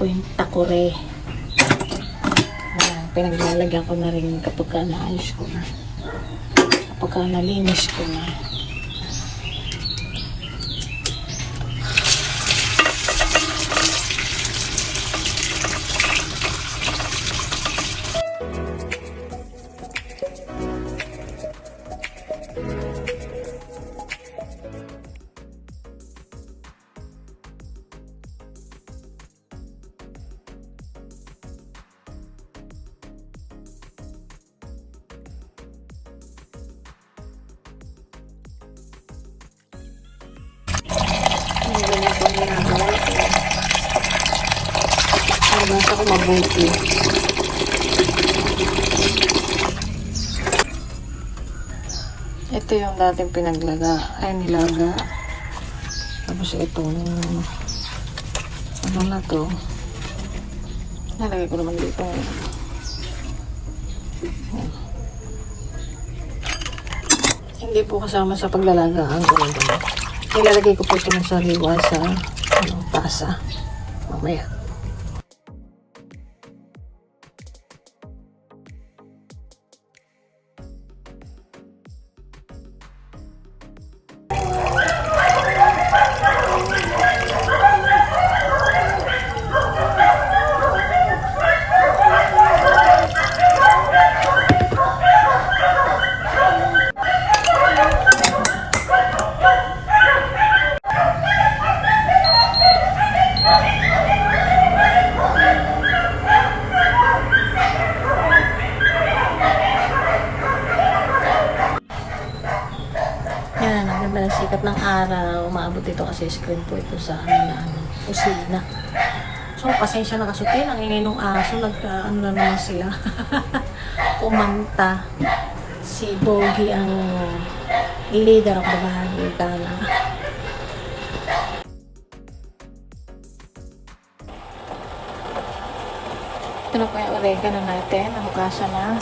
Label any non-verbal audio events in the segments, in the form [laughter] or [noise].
po yung takore. Ayan, pinaglalagyan ko na rin kapag ka naayos ko na. Kapag ka nalinis ko na. Ang basa ko mabuti. Ito yung dating pinaglaga, ay nilaga. Tapos itong, ano na to, nalagay ko naman dito. Yan. Hindi po kasama sa paglalagaan ko lang ito. Nilalagay ko po ito ng sariwa sa ano, tasa. Mamaya. Yan, ganda ng sikat ng araw. Umaabot ito kasi screen po ito sa ano na ano, kusina. So, pasensya na kasutin. Ang ingay ng aso, nagka, ano na naman sila. [laughs] Kumanta. Si Bogie ang leader of the bahay. Kala. Ito na po yung oregano natin. Nahugasan na.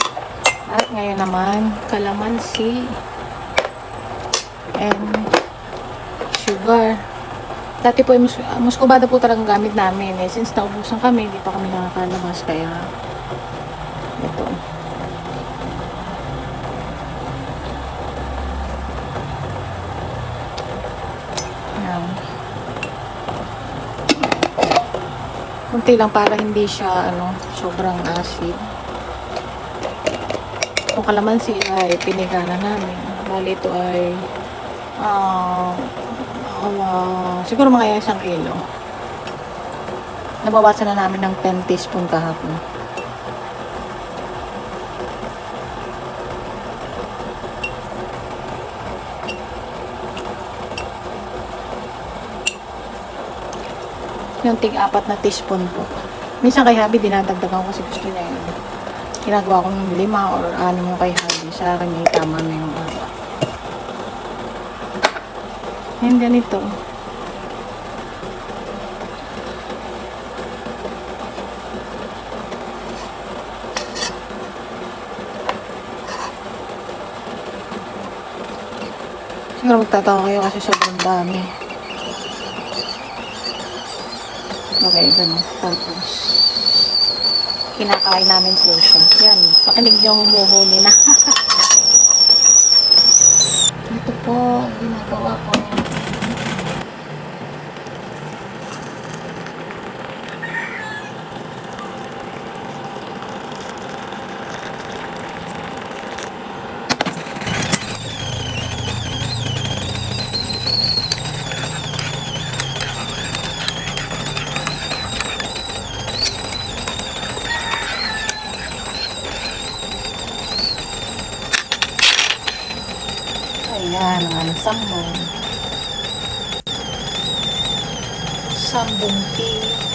At ngayon naman, kalamansi and sugar. Dati po, mus muscovado po talagang gamit namin. Eh. Since naubusan kami, hindi pa kami nakakalabas. Kaya, ito. Yan. Kunti lang para hindi siya ano, sobrang acid. Itong kalamansi ay pinigana namin. Bali ito ay ah ah, siguro mga isang kilo. Nabawasan na namin ng 10 teaspoon kahapon. Yung tig apat na teaspoon po. Minsan kay Habi dinadagdagan ko kasi gusto niya yun. Ginagawa ko ng lima or anim yung kay Habi. Sa akin yung tama na yung apat. Yan ganito. Siguro magtataka kayo kasi sobrang dami. Okay, ganun. Tapos, kinakain namin po siya. Yan, pakinig niyo humuhuli na. Ito po, ginagawa ko. Ayan, ang sambong. Sambong tea.